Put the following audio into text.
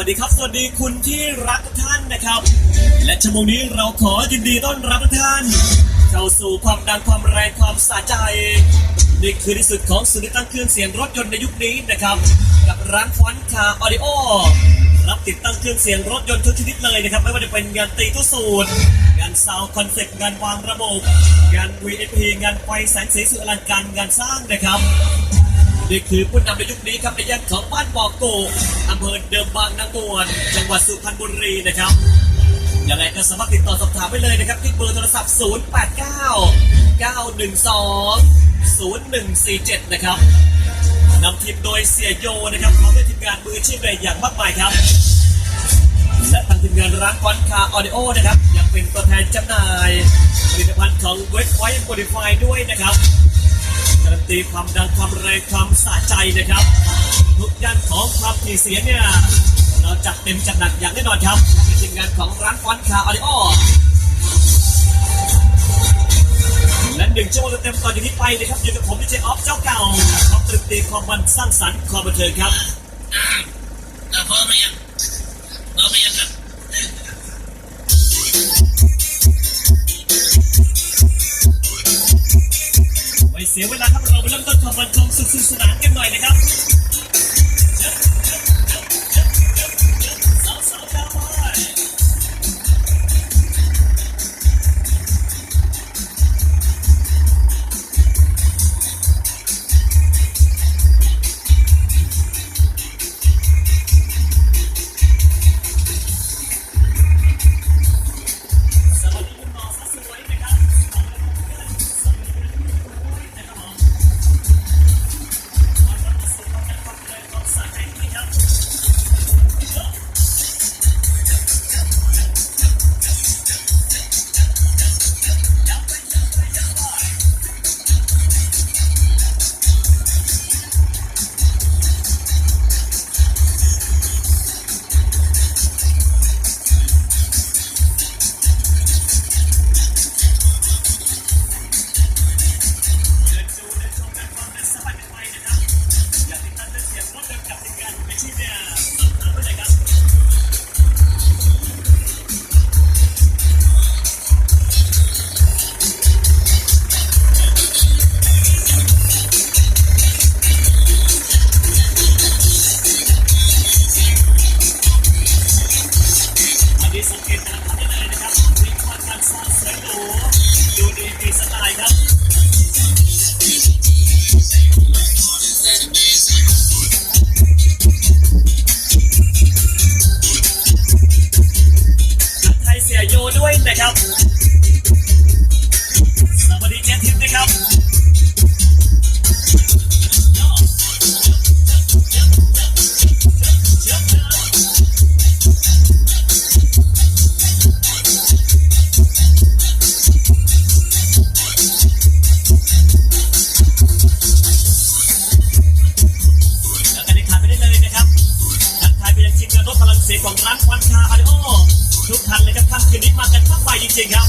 วัสดีครับ สวัสดีคุณที่รักทุกท่านนะครับ และชั่วโมงนี้เราขอยินดีต้อนรับทุกท่าน เข้าสู่ความดังความแรงความสะใจนี่คือที่สุดของสื่อตั้งเครื่องเสียงรถยนต์ในยุคนี้นะครับ กับร้านฟอนต์คาออดิโอรับติดตั้งเครื่องเสียงรถยนต์ทุกชนิดเลยนะครับ ไม่ว่าจะเป็นงานตีตู้สูตรงานซาวคอนเซ็ปต์งานวางระบบ งาน VIP งานไฟแสงสีสุดอลังการงานสร้างนะครับ นี่คือผู้นำในยุคนี้ครับในย่านของบ้านบ่อโกอำเภอเดิมบางนางบวนจังหวัดสุพรรณบุรีนะครับยังไงก็สามารถติดต่อสอบถามไปเลยนะครับที่เบอร์โทรศัพท์ 089 912 0147 นะครับนำทีมโดยเสียโยนะครับพร้อมด้วยทีมงานมืออาชีพเลยอย่างมากมายครับ และทางทีมงานร้านคอนคาออดิโอนะครับ ยังเป็นตัวแทนจำหน่าย ผลิตภัณฑ์ของเวทไวท์โมดิฟายด้วยนะครับ การันตีความดังความแรงความสะใจนะครับ ทุกย่านของความถี่เสียงเนี่ยเราจัดเต็มจัดหนักอย่างแน่นอนครับในทีมงานของร้านฟอนคาออริโอและหนึ่งชั่วโมงเต็มต่อจากนี้ไปนะครับอยู่กับผมดีเจออฟเจ้าเก่าคร้อมตรึกตีความมันสร้างสรรค์ความบันเทิงครับ เสียเวลาครับเราไปเริ่มต้นความบันเทิงสุดสนานกันหน่อยนะครับ สวัสดีเจนทิพย์นะครับเสียของร้านควันชาอาริโอ ทุกท่านเลยครับท่านคืนนี้มากันทั้งไปจริงๆครับ